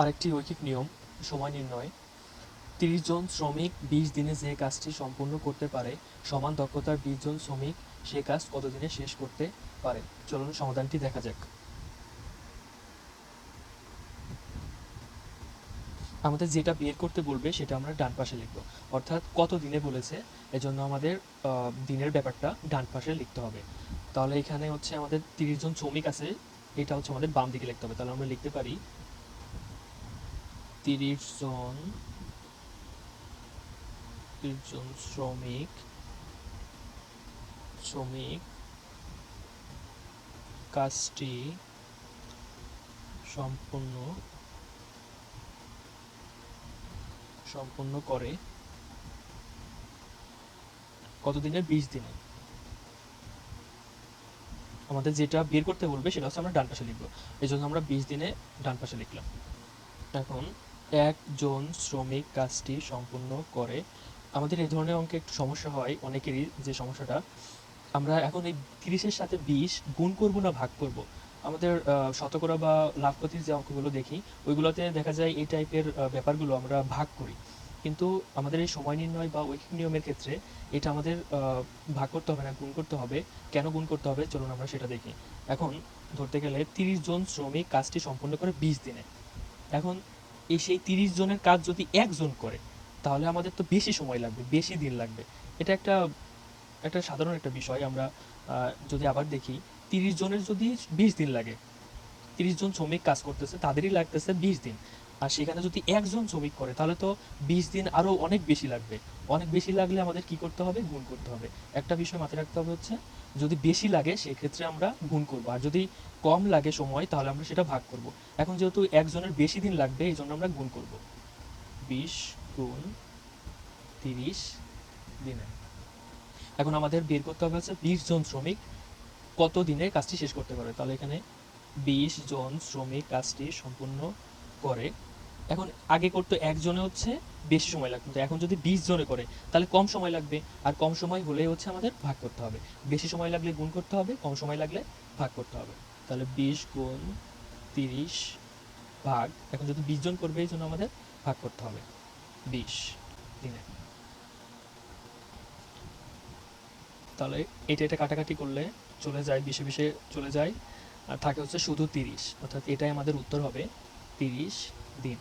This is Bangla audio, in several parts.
আরেকটি ঐকিক নিয়ম, সময় নির্ণয়। তিরিশ জন শ্রমিক বিশ দিনে যে কাজটি সম্পূর্ণ করতে পারে, সমান দক্ষতার বিশ জন শ্রমিক সে কাজ কতদিনে শেষ করতে পারে? চলুন সমাধানটি দেখা যাক। আমাদের যেটা বের করতে বলবে সেটা আমরা ডান পাশে লিখব। অর্থাৎ কত দিনে বলেছে, এজন্য আমাদের দিনের ব্যাপারটা ডান পাশে লিখতে হবে। তাহলে এখানে হচ্ছে আমাদের তিরিশ জন শ্রমিক আছে, এটা হচ্ছে আমাদের বাম দিকে লিখতে হবে। তাহলে আমরা লিখতে পারি তিরিশ জন তিরিশ জন শ্রমিক শ্রমিক, কাজটি সম্পূর্ণ সম্পূর্ণ করে কতদিনে বিশ দিনে আমাদের যেটা বের করতে বলবে সেটা হচ্ছে আমরা ডান পাশে লিখব। এই জন্য আমরা বিশ দিনে ডান পাশে লিখলাম। এখন একজন শ্রমিক কাজটি সম্পূর্ণ করে। আমাদের এই ধরনের অঙ্কে একটু সমস্যা হয়, অনেকেরই যে সমস্যাটা। আমরা এখন এই তিরিশের সাথে বিশ গুণ করব না ভাগ করব? আমাদের শতকরা বা লাভপতির যে অঙ্কগুলো দেখি, ওইগুলোতে দেখা যায় এই টাইপের ব্যাপারগুলো আমরা ভাগ করি। কিন্তু আমাদের এই সময় নির্ণয় বা ঐকিক নিয়মের ক্ষেত্রে এটা আমাদের ভাগ করতে হবে না, গুণ করতে হবে। কেন গুণ করতে হবে? চলুন আমরা সেটা দেখি। এখন ধরতে গেলে তিরিশ জন শ্রমিক কাজটি সম্পূর্ণ করে বিশ দিনে। এখন এই সেই তিরিশ জনের কাজ যদি একজন করে, তাহলে আমাদের তো বেশি সময় লাগবে, বেশি দিন লাগবে। এটা একটা একটা সাধারণ একটা বিষয়। আমরা যদি আবার দেখি, তিরিশ জনের যদি বিশ দিন লাগে, তিরিশ জন শ্রমিক কাজ করতেছে, তাদেরই লাগতেছে বিশ দিন। আর সেখানে যদি একজন শ্রমিক করে, তাহলে তো বিশ দিন আরও অনেক বেশি লাগবে। অনেক বেশি লাগলে আমাদের কি করতে হবে? গুণ করতে হবে। একটা বিষয় মাথায় রাখতে হবে হচ্ছে, যদি বেশি লাগে, সেক্ষেত্রে আমরা গুণ করব। আর যদি কম লাগে সময়, তাহলে আমরা সেটা ভাগ করব। এখন যেহেতু একজনের বেশি দিন লাগবে এই জন্য আমরা গুণ করব। বিশ গুণ তিরিশ দিনে। এখন আমাদের বের করতে হবে হচ্ছে বিশ জন শ্রমিক কত দিনে কাজটি শেষ করতে পারে? তাহলে এখানে বিশ জন শ্রমিক কাজটি সম্পূর্ণ করে। এখন আগে করতো একজনে হচ্ছে বেশি সময় লাগতো। এখন যদি বিশ জনে করে, তাহলে কম সময় লাগবে। আর কম সময় হলে হচ্ছে আমাদের ভাগ করতে হবে। বেশি সময় লাগলে গুণ করতে হবে, কম সময় লাগলে ভাগ করতে হবে। তাহলে বিশ গুণ তিরিশ ভাগ, এখন যদি বিশ জন করবে, এই জন্য আমাদের ভাগ করতে হবে। বিশ দিনে। তাহলে এটা এটা কাটাকাটি করলে চলে যায়, বিশে বিশে চলে যায়। আর থাকে হচ্ছে শুধু তিরিশ, অর্থাৎ এটাই আমাদের উত্তর হবে তিরিশ দিন।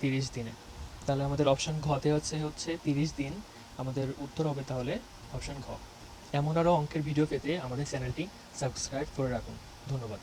তিরিশ দিনে। তাহলে আমাদের অপশন ঘতে হচ্ছে হচ্ছে তিরিশ দিন। আমাদের উত্তর হবে তাহলে অপশন ঘ। এমন আরও অঙ্কের ভিডিও পেতে আমাদের চ্যানেলটি সাবস্ক্রাইব করে রাখুন। ধন্যবাদ।